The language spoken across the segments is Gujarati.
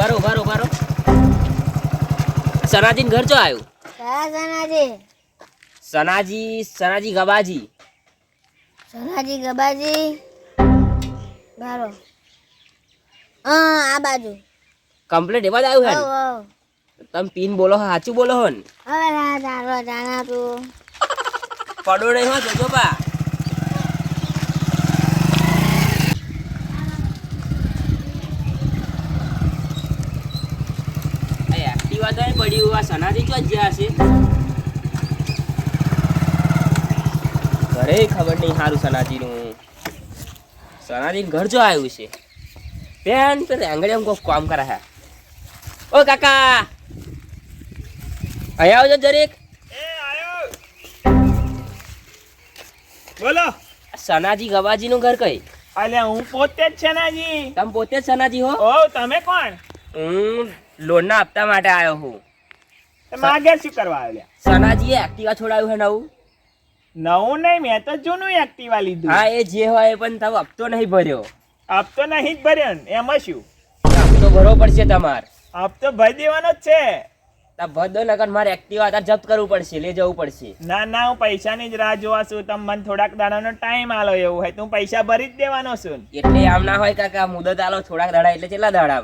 ઉભારો ઉભારો ઉભારો સનાજી ઘર ચો આવ્યું સનાજી? સનાજી સનાજી ગબાજી. સનાજી ગબાજી? બારો. હા આ બાજુ. કમ્પ્લેટ એવા જ આવ્યું હે તમે પીન બોલો હો સાચું બોલો હો ને? હવે તારો જાણા તું. પડો નહીં હો જોજો બા. એક્ટિવા તો પડ્યું આ સનાજી ચો જ્યાં હશે ઘરે ખબર નહીં સારું સનાજીનું સનાજી ઘર જો આવ્યું છે. બેન તો આંગળીમાં કોઈ કામ કરે હે. ઓ કાકા! અહીંયા આવજો જરીક. બોલો. સનાજી ગવાજીનું ઘર કઈ? અલ્યા હું પોતે જ સનાજી તમે પોતે જ સનાજી હો? ઓ તમે કોણ? હું લોનના હપ્તા માટે આવ્યો હું. માગે શું કરવા આવ્યા સનાજીએ એક્ટિવા છોડાવ્યું હે નવું. નવું નહીં મેં તો જૂનું એક્ટિવા લીધું. હા એ જે હોય એ પણ તમે હપ્તો નહીં ભર્યો. હપ્તો નહીં જ ભર્યો ને એમાં શું? હપ્તો ભરવો પડશે તમારે. હપ્તો ભરી દેવાનો જ છે. ભદો નગર મારે એક્ટિવા અત્યારે જપ્ત કરવું પડશે લઈ જવું પડશે. ના ના હું પૈસાની જ રાહ જોવા છું. તમે મને થોડાક દાડાનો ટાઈમ આલો એવું હોય તો હું પૈસા ભરી જ દેવાનો છું એટલે આમ ના હોય કાકા મુદત આલો થોડાક દાડા એટલે કેટલા દાડા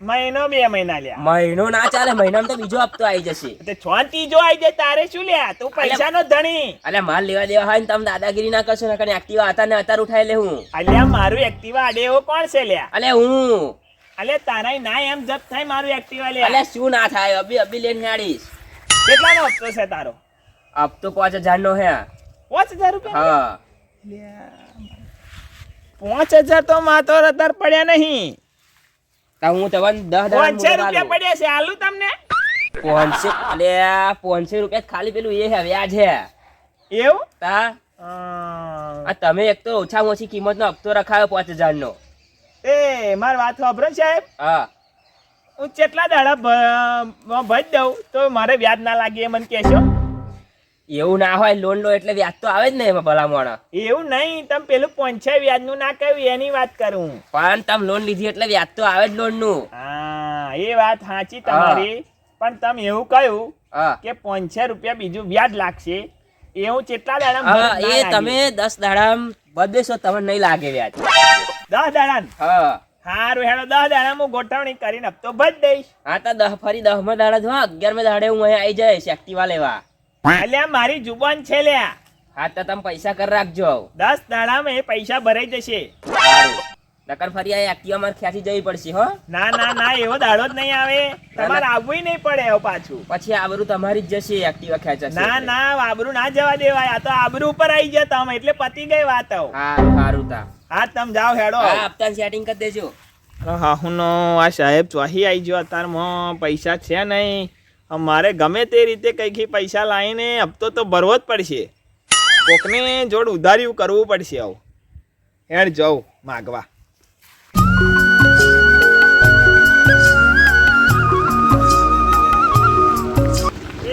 મહિનો બે મહિના લ્યા. મહિનો ના ચાલે મહિનામાં તો બીજો હપ્તો આવી જશે. તે છ ત્રીજો આવી જાય તારે શું લ્યા? તું પૈસાનો ધણી. અલ્યા માલ લેવા દેવા હોય ને તમે દાદાગીરી ના કરશો ને એક્ટિવા હતા ને અત્યારે ઉઠાઈ લે હું. અલ્યા મારું એક્ટિવા આડે એવો કોણ છે લ્યા? અલે હું. અલે તારા ના એમ જપ થાય મારું એક્ટિવા લે અલે શું ના થાય? અબી અબી લઈને આડીશ કેટલાનો હપ્તો છે તારો? હપ્તો પાંચ હજાર નો હે. પાંચ હજાર રૂપિયા? હા. પાંચ હજાર તો માતો અત્યારે પડ્યા નહીં. તો હું તમને દસ પાંચસો રૂપિયા પડ્યા છે આલુ તમને? પોનસે અલે પોનસે રૂપિયા ખાલી પેલું એ વ્યાજ છે. એવું? તા? આ તમે એક તો ઓછામાં ઓછી કિંમતનો હપ્તો રખાયો પાંચ હજાર નો એ મારી વાત સાંભળો ને સાહેબ. હા. હું કેટલા દાડા ભજ દઉં તો મારે વ્યાજ ના લાગે એ મને કહેશો. એવું ના હોય લોન લો એટલે વ્યાજ તો આવે જ ને એમાં ભલામણ. એવું નહીં તમે પેલું પંચાય વ્યાજનું ના કહ્યું એની વાત કરું. પણ તમે લોન લીધી એટલે વ્યાજ તો આવે જ લોનનું હા એ વાત સાચી તમારી. પણ તમે એવું કહ્યું કે પોંચે રૂપિયા બીજું વ્યાજ લાગશે. એ હું કેટલા દાડા એ તમે દસ દાડા બદલેશો તમને નહીં લાગે વ્યાજ. દસ દાડા હા. હારું હેડો દસ દાડા હું ગોઠવણી કરીને હપ્તો ભજ દઈશ. હા તો દહ ફરી દહમાં દાડા જો અગિયારમાં દાડે હું અહીંયા આવી જઈશ એક્ટિવા લેવા. અલ્યા મારી જુબાન છે લ્યા હા તો તમે પૈસા કર રાખજો દસ દાડામાં એ પૈસા ભરાઈ જશે. નકર ફરી આ એક્ટિવા માં ખ્યાથી જવી પડશે હો. ના ના ના એવો દાડો જ નહીં આવે. તમારે આવવું નહીં પડે પાછું. પછી આબરૂ તમારી જ જશે એક્ટિવા ખેંચાશે ના ના આબરૂ ના જવા દેવાય. આ તો આબરૂ ઉપર આવી ગયા તમે એટલે પતી ગઈ વાત. હારું હારું તા. હા તમે જાઓ હેડો. હા હપ્તા સેટિંગ કરી દેજો. હા હું આ સાહેબ ચોહી આવી ગયો. અત્યારમાં પૈસા છે નહીં. મારે ગમે તે રીતે કંઈક પૈસા લાવીને હપ્તો તો ભરવો જ પડશે. કોકને જોડ ઉધાર્યું કરવું પડશે આવું. હેડ જાઉં માગવા.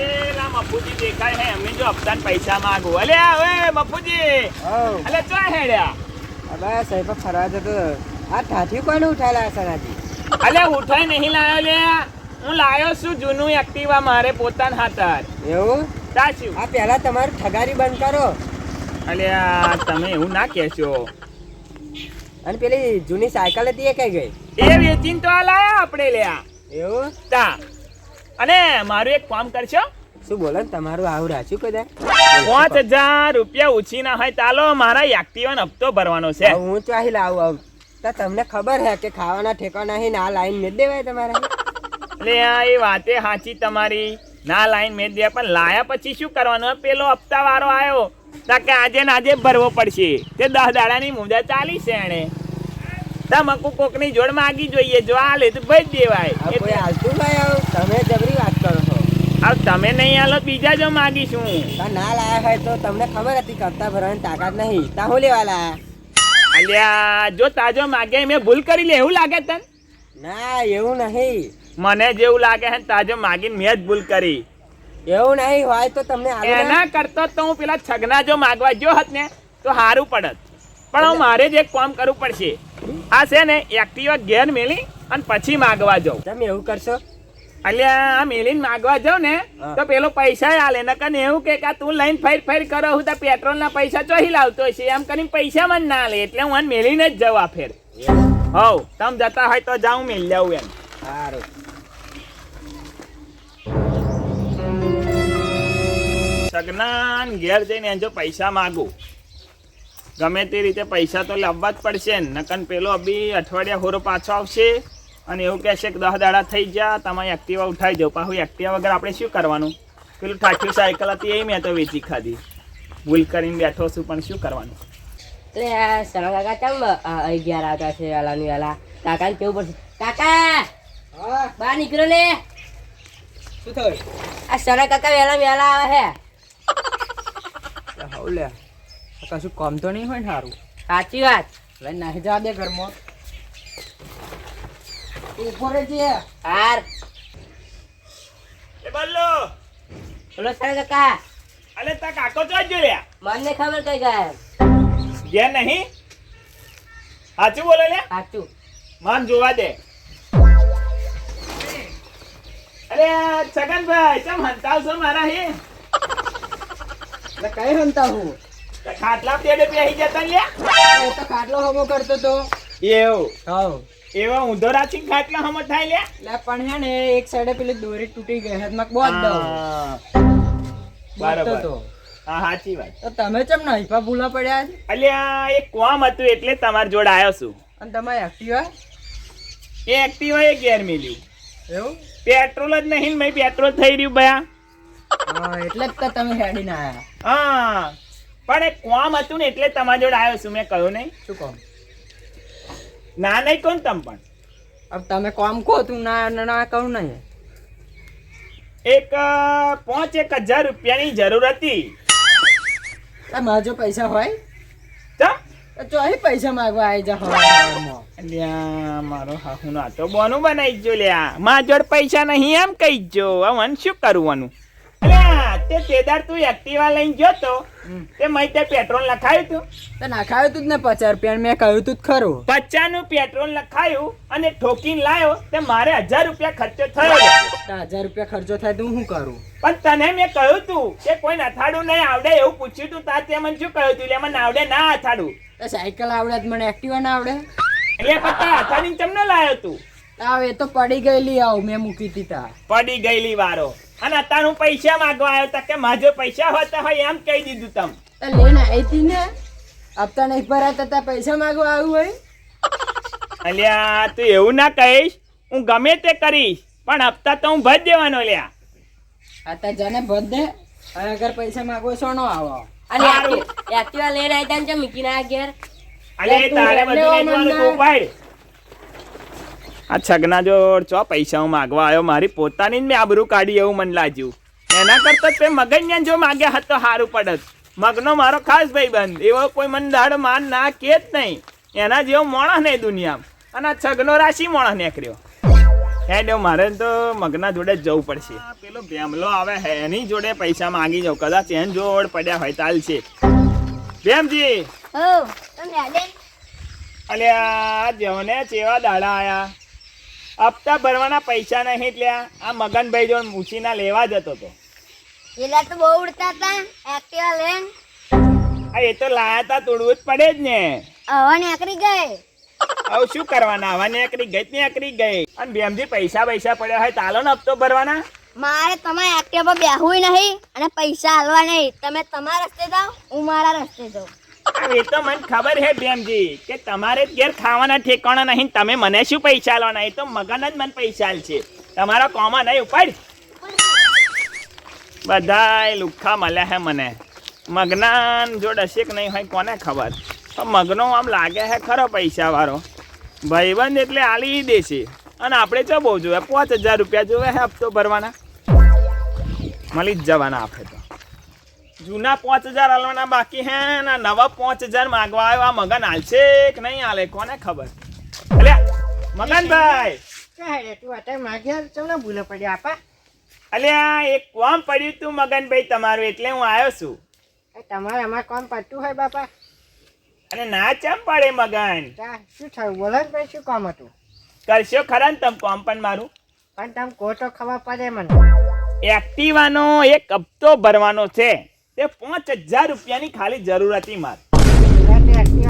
એલા મફુજી દેખાય હે એમને જો હપ્તાના પૈસા માંગુ. અલે હવે મફુજી. અલે ચો હેડ્યા અલે સાહેબ ફરવા જતો આ ઠાઠી કોને ઉઠાયેલા સરાજી અલે ઉઠાઈ નહીં લાયો લે હું લાયો છું જૂનું એક્ટિવા મારે પોતાના હાથર. એવું? સાચું. આ પહેલા તમારું ઠગારી બંધ કરો. અલ્યા તમે એવું ના કહેશો. અને પેલી જૂની સાયકલ હતી એ કઈ ગઈ? એ વેચીને તો આ લાયા આપણે લ્યા. એવું? તા. અને મારું એક કામ કરશો? શું બોલો ને તમારું આવું રાખ્યું કદાચ પાંચ હજાર રૂપિયા ઓછી ના હોય ચાલો મારા એક્ટિવાનો હપ્તો ભરવાનો છે. હું ચાહી લાવું આવું. તો તમને ખબર હે કે ખાવાના ઠેકાણા નહીં ને આ લાઈન મેં દેવાય તમારે. એટલે આ એ વાતે સાચી તમારી. ના લાઈન મેં દે પણ લાયા પછી શું કરવાનું? પેલો હપ્તા વાળો આવ્યો કે આજે ને આજે ભરવો પડશે. તે દસ દાડાની મુદા ચાલી છે એને તમાકુ કોકની જોડ માગી જોઈએ. જો આ લે તો ભાઈ દેવાય. તમે જબરી વાત કરો છો. હવે તમે નહીં આલો બીજા જો માગીશું. ના લાયા હોય તો તમને ખબર હતી કરતા ભરવાની તાકાત નહીં. તા હું લેવા લાયા? અલ્યા જો તાજો માગે મેં ભૂલ કરી લે એવું લાગે તને? ના એવું નહીં. મને જેવું લાગે છે તાજો માગીને મેં જ ભૂલ કરી. એવું નહીં હોય તો તમને એના કરતો તો હું પેલા છગના જો માગવા જો હત ને તો સારું પડત. પણ હું મારે જ એક કામ કરવું પડશે. આ છે ને એક્ટિવા ઘેર મેલી અને પછી માગવા જાઉં. તમે એવું કરશો? અલ્યા આ મેલીને માગવા જાઉં ને તો પેલો પૈસા આલે નકર એવું કે કે તું લઈને ફેર ફેર કરો હું તો પેટ્રોલ ના પૈસા ચોહી લાવતો હશે. એમ કરીને પૈસા મને ના લે એટલે હું મેલીને જ જવા ફેર. હવ તમ જતા હોય તો જાઉં મેં લેવું એમ. સારું સગનાન ઘેર જઈને જો પૈસા માગું. ગમે તે રીતે પૈસા તો લાવવા જ પડશે ને નકન પેલો અભી અઠવાડિયા હોરો પાછો આવશે અને એવું કહેશે કે દસ દાડા થઈ ગયા તમારી એક્ટિવા ઉઠાઈ જાઓ. પાછું એક્ટિવા વગર આપણે શું કરવાનું? પેલું ઠાઠ્યું સાયકલ હતી એ મેં તો વેચી ખાધી. ભૂલ કરીને બેઠો છું પણ શું કરવાનું? એટલે સરા કાકા ચમ અગિયાર આવતા છે વેલાનું વેલા. કાકા કેવું પડશે? કાકા! બહાર નીકળો ને. શું થયું? આ સરા કાકા વેલા વેલા આવે છે હાઉ લે. કશું કામ તો નહીં હોય ને સારું સાચી વાત. લઈને નાખી જવા દે ઘરમાં. ઊભો રહેજે. હાર. એ બલ્લો! બોલો સરા કાકા. અલે તા કાકો તો જ જોયા મને ખબર કઈ ગયા ઘેર નહીં? સાચું બોલે લે સાચું. માન જોવા દે. અરે છગનભાઈ ચમ હંતાવ છો મારા હે? કઈ રમતા હું? ખાટલા પેડે બેસી જતા લે એ તો ખાટલો હમો કરતો તો. એવું? હા એવા ઊંધો રાખી ખાટલા હમો થાય લે લે પણ હે ને એક સાઈડે પેલી દોરી તૂટી ગઈ. હદમાં બહુ જ દઉં બરાબર. તો. હા સાચી વાત. તો તમે ચમ નાઈપા ભૂલા પડ્યા છે? અલ્યા એક કોમ હતું એટલે તમારી જોડે આવ્યો છું. અને તમારે એક્ટિવા એ એક્ટિવા એ ગેર મેલ્યું. એવું? પેટ્રોલ જ નહીં મેં પેટ્રોલ થઈ રહ્યું હા એટલે જ તો તમે હેડીને આવ્યા હા પણ એક કોમ હતું ને એટલે તમારી જોડે આવ્યો છું મેં કહ્યું નહીં. શું કોમ? ના નહીં કોણ તમ પણ. અબ તમે કોમ કહો તું ના ના કહું નહીં. એક પાંચ એક હજાર રૂપિયાની જરૂર હતી. તમારા જો પૈસા હોય? તો અહીં પૈસા માંગવા આવી જા અલ્યા મારો હાહુ ના તો બોનું બનાવી જો લ્યા. મારા જોડે પૈસા નહીં એમ કહી જો હવે શું કરવાનું અલ્યા તે તેદાર તું એક્ટિવા લઈને ગયો તો તે મય તે પેટ્રોલ લખાયું તું. તો નાખાયું તું જ ને પચાસ રૂપિયા મેં કહ્યું તું જ ખરું. પચાસનું પેટ્રોલ લખાયું અને ઠોકીને લાયો તે મારે હજાર રૂપિયા ખર્ચો થયો. હજાર રૂપિયા ખર્ચો થાય તો હું કરું? પણ તને મેં કહ્યું તું કે કોઈ અથાડું નહીં આવડે એવું પૂછ્યું તું તાર તે મને શું કહ્યું તું? એટલે મને આવડે ના અથાડું તો સાયકલ આવડે મને એક્ટિવા ના આવડે? એટલે પત્તા અથાડીને ચમ ન લાયો તું. આવ એ તો પડી ગયેલી આવ મેં મૂકી તી તા પડી ગયેલી વારો. અને અત્યારે હું પૈસા માંગવા આવ્યો તા કે માજો પૈસા હોતા હોય એમ કહી દીધું તમ. તો લઈને આવી હતી ને? હપ્તા નહીં ભરાતા તા પૈસા માંગવા આવ્યું હોય? અલ્યા તું એવું ના કહીશ. હું ગમે તે કરીશ પણ હપ્તા તો હું ભજ દેવાનો લ્યા. આ તો જને ભજ દે અને અગર પૈસા માગવો છો નો આવો. અને એક્ટિવા લઈને આવી તા ને ચમ મૂકીને આ ઘેર? અલે તારે બધું વેચવાનું તું પાડ. આ છગના જોડ ચો પૈસા હું માગવા આવ્યો મારી પોતાની જ મેં આબરું કાઢી એવું મને લાગ્યું. એના કરતા તે મગજને જો માગ્યા હોત તો સારું પડત. મગનો મારો ખાસ ભાઈબંધ એવો કોઈ મને દાડ માન ના કે જ નહીં. એના જેવો મોણસ નહીં દુનિયામાં. અને આ છગનો રાશિ મોણસ નીકળ્યો. હેડ મારે તો મગના જોડે જવું પડશે. પેલો ભેમલો આવે હે એની જોડે પૈસા માંગી જાઉં. કદાચ એન જોડ પડ્યા હોય ચાલશે ભેમજી! હો તમે યાદે અલ્યા જવને ચેવા દાડા આયા? હપ્તા ભરવાના પૈસા નહીં એટલે આ મગનભાઈ જો મૂછીના લેવા જતો તો. પેલા તો બહુ ઉડતા હતા એક્ટિવા લે. આ એ તો લાયા તા તોડવું જ પડે જ ને. હવે નેકરી ગઈ. હવે શું કરવાના? આવા નેકરી ગઈ નેકરી ગઈ. અને બેમજી પૈસા પૈસા પડ્યા હોય તાલો ને હપ્તો ભરવાના? મારે તમારે એક્ટિવા પર બેહવું નહીં અને પૈસા હાલવા નહીં. તમે તમારા રસ્તે જાઓ હું મારા રસ્તે જાઉં. હવે એ તો મને ખબર હે બેનજી, કે તમારે ઘેર ખાવાના ઠેકાણા નહીં, તમે મને શું પૈસા લો એ તો મગન જ મને પૈસા છે. તમારા કોમા નહીં ઉપાડ. બધાય લુખા મળ્યા હે મને. મગનાન જોડ હશે કે નહીં હોય કોને ખબર? મગનો આમ લાગે હે ખરો પૈસા વાળો ભાઈબંધ એટલે આલી દેશે. અને આપણે ચો બહુ જોવે? પાંચ હજાર રૂપિયા જોવે હે હપ્તો ભરવાના? મળી જ જવાના આપણે તો. જૂના પાંચ હજાર હાલવાના બાકી હે ને નવા પાંચ હજાર માંગવા આવ્યો. આ મગન હાલશે કે નહીં હાલે કોને ખબર? અલ્યા મગનભાઈ. અલ્યા એક કોમ પડ્યું તું મગનભાઈ તમારું એટલે હું આવ્યો છું. તમારે અમારે કોમ પડતું હોય બાપા. અને ના ચમ પડે મગન? શું થયું? બોલો ભાઈ શું કોમ હતું? કરશો ખરા ને તમે કોમ પણ મારું? પણ તમ તો ખબર પડે મને. એક્ટિવાનો એક હપ્તો ભરવાનો છે. તે પાંચ હજાર રૂપિયાની ખાલી જરૂર હતી મારે.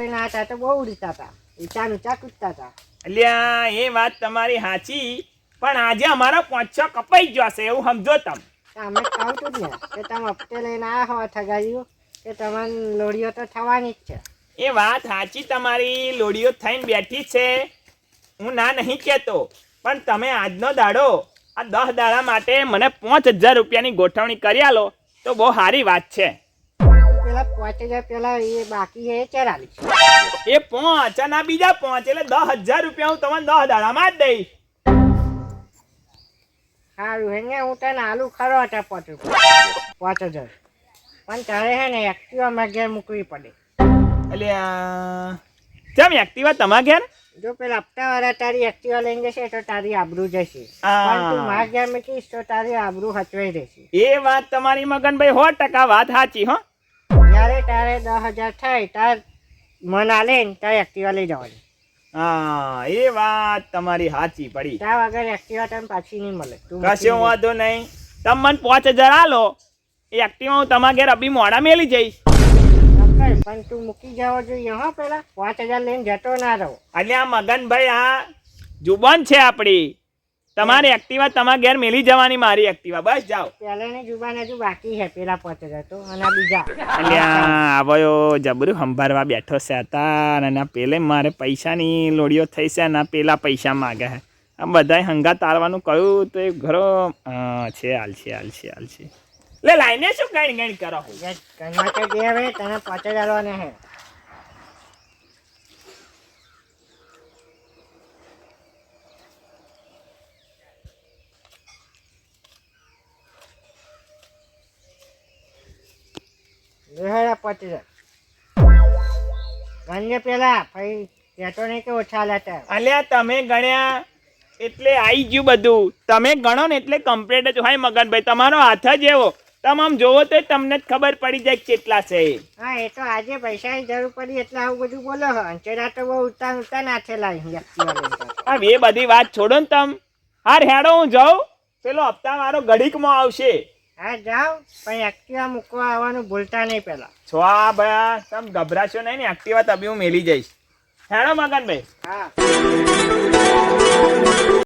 લઈને આવ્યા હતા તો બહુ ઉડતા હતા. ઊંચા ઊંચા કૂદતા હતા. અલ્યા એ વાત તમારી સાચી પણ આજે અમારા પાંચ છ કપાઈ ગયો છે એવું સમજો તમે. અમે કહું છું ને કે તમે હપ્તે લઈને આ હોવા ઠગાયું કે તમારી લોડીઓ તો થવાની જ છે. એ વાત સાચી તમારી લોડીઓ થઈને બેઠી છે. હું ના નહીં કહેતો પણ તમે આજનો દાડો આ દસ દાડા માટે મને પાંચ હજાર રૂપિયાની ગોઠવણી કરી આલો. તો બહુ સારી વાત છે. પેલા પાંચ હજાર પેલા એ બાકી છે એ ચરાલી એ પાંચ અને આ બીજા પાંચ એટલે દસ હજાર રૂપિયા હું તમને દસ દાડામાં જ દઈશ. સારું હે ને હું તને આલુ ખરો હતા પાંચ રૂપિયા પાંચ હજાર. પણ તારે હે ને એક્ટિવામાં ઘેર મૂકવી પડે. એટલે કેમ એક્ટિવા તમારા ઘેર? જો પેલા હપ્તાવાળા તારી એક્ટિવા લઈને જશે તો તારી આબરૂ જશે. પણ તું મારા ઘેર મૂકીશ તો તારી આબરૂ હચવાઈ રહેશે. એ વાત તમારી મગનભાઈ સો ટકા વાત સાચી હો. જ્યારે તારે દસ હજાર થાય તાર મન આલે ને તારે એક્ટિવા લઈ જવાની. હા એ વાત તમારી સાચી પડી. તા વગર એક્ટિવા તને પાછી નહીં મળે. તું કશો વાંધો નહીં. તમે મને પાંચ હજાર આલો. એ એક્ટિવા હું તમારા ઘેર અભી મોડા મેલી જઈશ. ચોક્કસ, પણ તું મૂકી જવો જોઈએ હો પેલા પાંચ હજાર લઈને જતો ના રહો. એટલે આ મગનભાઈ આ જુબાન છે આપણી તમારી એક્ટિવા તમારા ઘેર મેલી જવાની મારી એક્ટિવા બસ જાઓ. પહેલાની જુબાન હજુ બાકી છે પેલા પાંચ હજાર તો અને બીજા. એટલે આવ્યો જબરું સંભાળવા બેઠો છે હતા અને પેલે મારે પૈસાની લોડીઓ થઈ છે અને પેલા પૈસા માગે છે. આ બધાય હંગા તારવાનું કહ્યું તો એ ઘરો છે હાલ છે હાલ છે હાલ છે. લે લાઈને શું ગણ ગણ કરો? કન્યા તો હવે તને પાંચ હજાર હે. લેહડા હજાર ગણજે પેલા પછી કહેતો નહીં કે ઓછા લેતા? અલ્યા તમે ગણ્યા એટલે આવી ગયું બધું. તમે ગણો ને એટલે કમ્પ્લીટ જ હોય મગનભાઈ. તમારો હાથ જ એવો. તમે આમ જોવો તો તમને જ ખબર પડી જાય કેટલા છે. એ. હા એ તો આજે પૈસાની જરૂર પડી એટલે આવું બધું બોલો હો. તો બહુ ઉતાર ઉતાર નાખેલા હા. એ બધી વાત છોડો ને તમ. હાર હેડો હું જાઉં. પેલો હપ્તા મારો ઘડીકમાં આવશે. હા જાઓ પણ એક્ટિવા મૂકવા આવવાનું ભૂલતા નહીં પેલા છો આ ભયા તમે ગભરાશો નહીં ને એક્ટિવા તબી હું મેલી જઈશ. હેડો મગનભાઈ. હા.